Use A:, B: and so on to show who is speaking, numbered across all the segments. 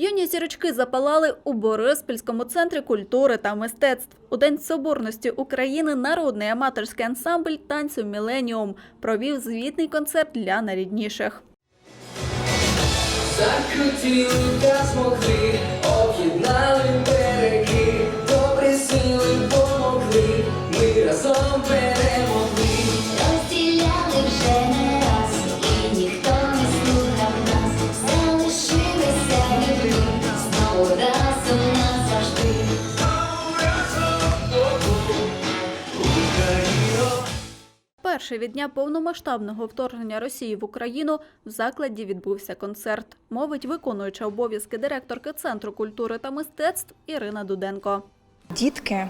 A: Юні зірочки запалали у Бориспільському центрі культури та мистецтв. У День Соборності України народний аматорський ансамбль танцю Міленіум провів звітний концерт для найрідніших.
B: Закрутили та змогли, об'єднали
A: Перший від дня повномасштабного вторгнення Росії в Україну в закладі відбувся концерт. Мовить виконуюча обов'язки директорки Центру культури та мистецтв Ірина Дуденко.
C: Дітки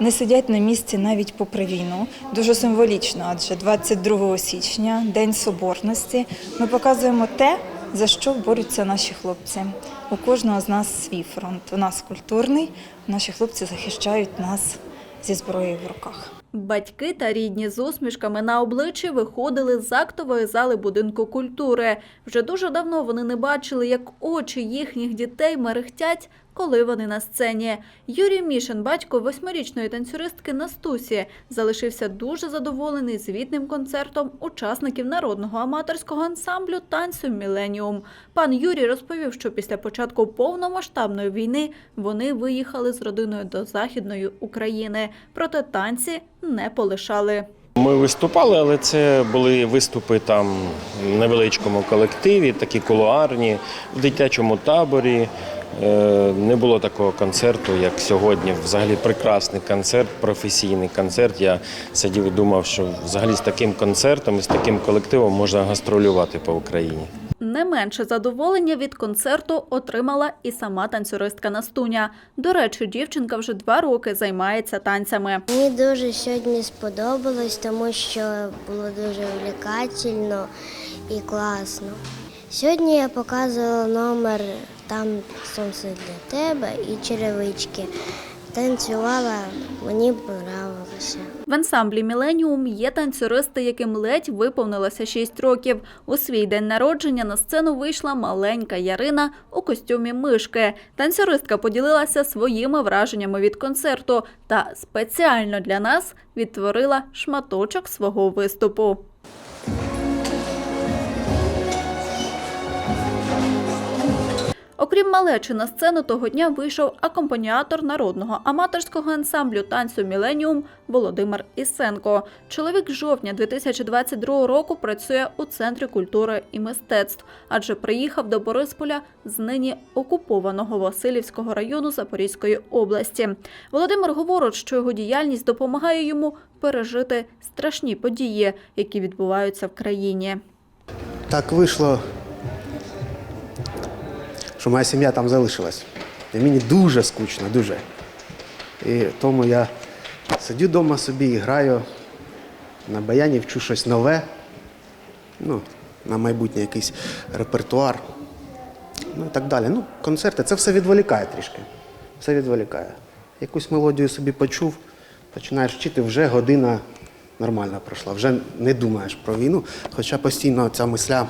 C: не сидять на місці навіть попри війну. Дуже символічно, адже 22 січня, День Соборності, ми показуємо те, за що борються наші хлопці. У кожного з нас свій фронт. У нас культурний, наші хлопці захищають нас зі зброєю в руках.
A: Батьки та рідні з усмішками на обличчі виходили з актової зали будинку культури. Вже дуже давно вони не бачили, як очі їхніх дітей мерехтять, коли вони на сцені. Юрій Мішин, батько восьмирічної танцюристки Настусі, залишився дуже задоволений звітним концертом учасників народного аматорського ансамблю танцю Міленіум. Пан Юрій розповів, що після початку повномасштабної війни вони виїхали з родиною до західної України, проте танці не полишали.
D: Ми виступали, але це були виступи там в невеличкому колективі, такі кулуарні, в дитячому таборі. Е, Не було такого концерту, як сьогодні. Взагалі прекрасний концерт, професійний концерт. Я сидів і думав, що взагалі з таким концертом і з таким колективом можна гастролювати по Україні.
A: Не менше задоволення від концерту отримала і сама танцюристка Настуня. До речі, дівчинка вже два роки займається танцями.
E: Мені дуже сьогодні сподобалось, тому що було дуже увлекательно і класно. Сьогодні я показувала номер там сонце для тебе і черевички. Танцювала, мені подобалося.
A: В ансамблі Міленіум є танцюристи, яким ледь виповнилося 6 років. У свій день народження на сцену вийшла маленька Ярина у костюмі мишки. Танцюристка поділилася своїми враженнями від концерту та спеціально для нас відтворила шматочок свого виступу. Окрім малечі, на сцену того дня вийшов акомпаніатор народного аматорського ансамблю танцю Міленіум Володимир Ісенко. Чоловік з жовтня 2022 року працює у центрі культури і мистецтв, адже приїхав до Борисполя з нині окупованого Васильівського району Запорізької області. Володимир говорить, що його діяльність допомагає йому пережити страшні події, які відбуваються в країні.
F: Так вийшло, що моя сім'я там залишилась. І мені дуже скучно, дуже. І тому я сидю вдома собі і граю на баяні, вчу щось нове. Ну, на майбутнє якийсь репертуар. Ну і так далі. Ну, концерти, це все відволікає трішки. Все відволікає. Якусь мелодію собі почув, починаєш вчити, вже година нормально пройшла, вже не думаєш про війну, хоча постійно ця мисля.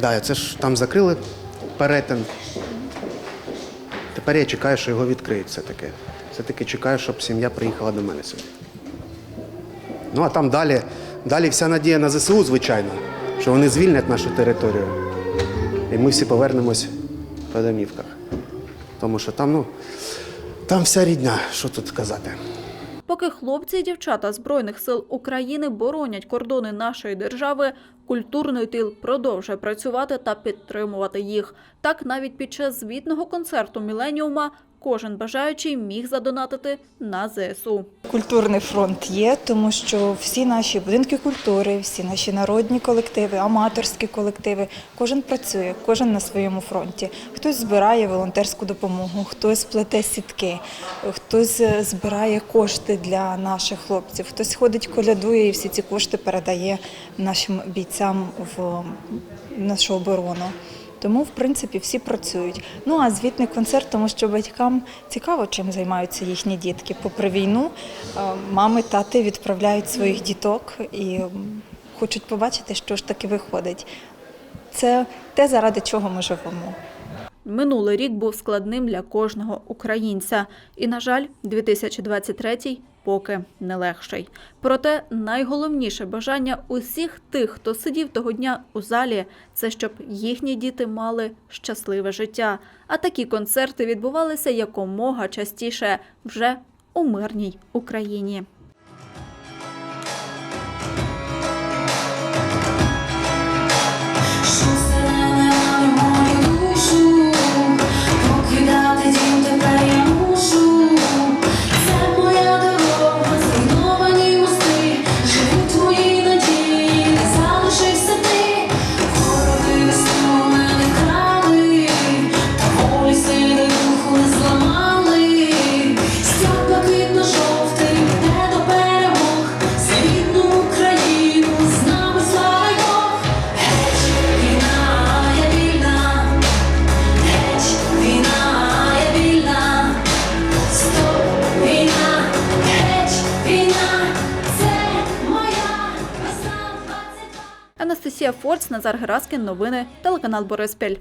F: Да, це ж там закрили перетин. Тепер я чекаю, що його відкриють все-таки. Все-таки чекаю, щоб сім'я приїхала до мене сюди. Ну а там далі, далі вся надія на ЗСУ, звичайно, що вони звільнять нашу територію. І ми всі повернемось по домівках. Тому що там, ну, там вся рідня, що тут казати.
A: Поки хлопці і дівчата Збройних сил України боронять кордони нашої держави, культурний тил продовжує працювати та підтримувати їх. Так, навіть під час звітного концерту Міленіума кожен бажаючий міг задонатити на ЗСУ.
C: Культурний фронт є, тому що всі наші будинки культури, всі наші народні колективи, аматорські колективи, кожен працює, кожен на своєму фронті. Хтось збирає волонтерську допомогу, хтось плете сітки, хтось е, збирає кошти для наших хлопців, хтось ходить, колядує і всі ці кошти передає нашим бійцям в нашу оборону. Тому, в принципі, всі працюють. Ну а звітний концерт, тому що батькам цікаво, чим займаються їхні дітки. Попри війну, е, мами, тати відправляють своїх діток і хочуть побачити, що ж таки виходить. Це те, заради чого ми живемо.
G: Минулий рік був складним для кожного українця. І, на жаль, 2023 поки не легший. Проте найголовніше бажання усіх тих, хто сидів того дня у залі, це щоб їхні діти мали щасливе життя. А такі концерти відбувалися якомога частіше вже у мирній Україні. Анастасія Форц, Назар Гераскін. Новини. Телеканал Бориспіль.